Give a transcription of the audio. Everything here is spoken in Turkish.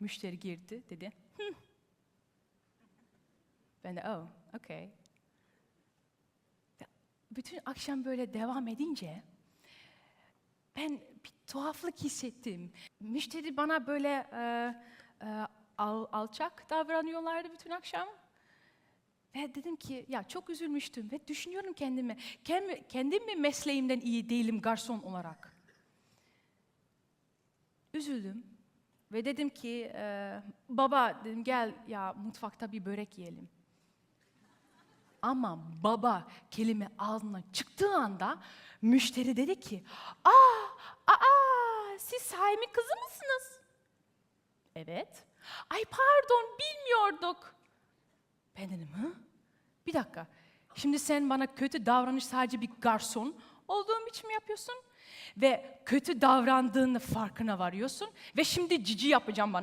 Müşteri girdi dedi. "Hı." Ben de oh okay. Bütün akşam böyle devam edince ben bir tuhaflık hissettim. Müşteri bana böyle e, e, al- alçak davranıyorlardı bütün akşam. Ve dedim ki ya çok üzülmüştüm ve düşünüyorum kendime. Kendim, kendim mi mesleğimden iyi değilim garson olarak? Üzüldüm ve dedim ki e, baba dedim gel ya mutfakta bir börek yiyelim. Ama baba kelime ağzından çıktığı anda müşteri dedi ki aa aa siz Saimi kızı mısınız? Evet. Ay pardon bilmiyorduk. Ben dedim hı? Bir dakika. Şimdi sen bana kötü davranış sadece bir garson olduğum için mi yapıyorsun? Ve kötü davrandığını farkına varıyorsun ve şimdi cici yapacağım bana.